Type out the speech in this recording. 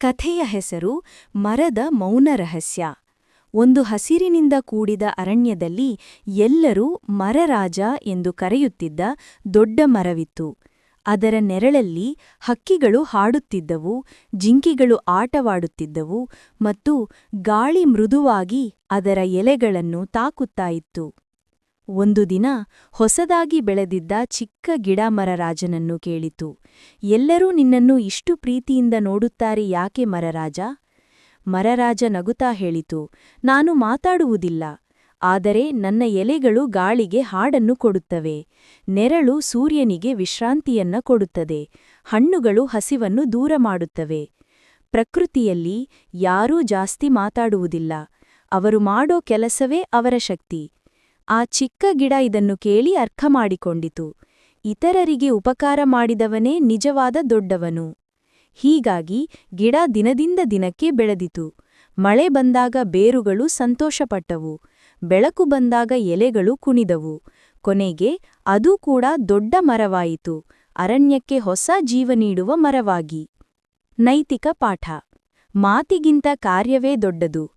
ಕಥೆಯ ಹೆಸರು ಮರದ ಮೌನ ರಹಸ್ಯ. ಒಂದು ಹಸಿರಿನಿಂದ ಕೂಡಿದ ಅರಣ್ಯದಲ್ಲಿ ಎಲ್ಲರೂ ಮರರಾಜ ಎಂದು ಕರೆಯುತ್ತಿದ್ದ ದೊಡ್ಡ ಮರವಿತ್ತು. ಅದರ ನೆರಳಲ್ಲಿ ಹಕ್ಕಿಗಳು ಹಾಡುತ್ತಿದ್ದವು, ಜಿಂಕಿಗಳು ಆಟವಾಡುತ್ತಿದ್ದವು ಮತ್ತು ಗಾಳಿ ಮೃದುವಾಗಿ ಅದರ ಎಲೆಗಳನ್ನು ತಾಕುತ್ತಾ ಇತ್ತು. ಒಂದು ದಿನ ಹೊಸದಾಗಿ ಬೆಳೆದಿದ್ದ ಚಿಕ್ಕ ಗಿಡ ಮರರಾಜನನ್ನು ಕೇಳಿತು. ಎಲ್ಲರೂ ನಿನ್ನನ್ನು ಇಷ್ಟು ಪ್ರೀತಿಯಿಂದ ನೋಡುತ್ತಾರೆ ಯಾಕೆ ಮರರಾಜ? ಮರರಾಜ ನಗುತ್ತಾ ಹೇಳಿತು, ನಾನು ಮಾತಾಡುವುದಿಲ್ಲ, ಆದರೆ ನನ್ನ ಎಲೆಗಳು ಗಾಳಿಗೆ ಹಾಡನ್ನು ಕೊಡುತ್ತವೆ, ನೆರಳು ಸೂರ್ಯನಿಗೆ ವಿಶ್ರಾಂತಿಯನ್ನ ಕೊಡುತ್ತದೆ, ಹಣ್ಣುಗಳು ಹಸಿವನ್ನು ದೂರ ಮಾಡುತ್ತವೆ. ಪ್ರಕೃತಿಯಲ್ಲಿ ಯಾರೂ ಜಾಸ್ತಿ ಮಾತಾಡುವುದಿಲ್ಲ, ಅವರು ಮಾಡೋ ಕೆಲಸವೇ ಅವರ ಶಕ್ತಿ ಆ ಚಿಕ್ಕ ಗಿಡ ಇದನ್ನು ಕೇಳಿ ಅರ್ಥ ಮಾಡಿಕೊಂಡಿತು ಇತರರಿಗೆ ಉಪಕಾರ ಮಾಡಿದವನೇ ನಿಜವಾದ ದೊಡ್ಡವನು. ಹೀಗಾಗಿ ಗಿಡ ದಿನದಿಂದ ದಿನಕ್ಕೆ ಬೆಳೆದಿತು. ಮಳೆ ಬಂದಾಗ ಬೇರುಗಳು ಸಂತೋಷಪಟ್ಟವು. ಬೆಳಕು ಬಂದಾಗ ಎಲೆಗಳು ಕುಣಿದವು. ಕೊನೆಗೆ ಅದೂ ಕೂಡ ದೊಡ್ಡ ಮರವಾಯಿತು. ಅರಣ್ಯಕ್ಕೆ ಹೊಸ ಜೀವ ನೀಡುವ ಮರವಾಗಿ. ನೈತಿಕ ಪಾಠ. ಮಾತಿಗಿಂತ ಕಾರ್ಯವೇ ದೊಡ್ಡದು.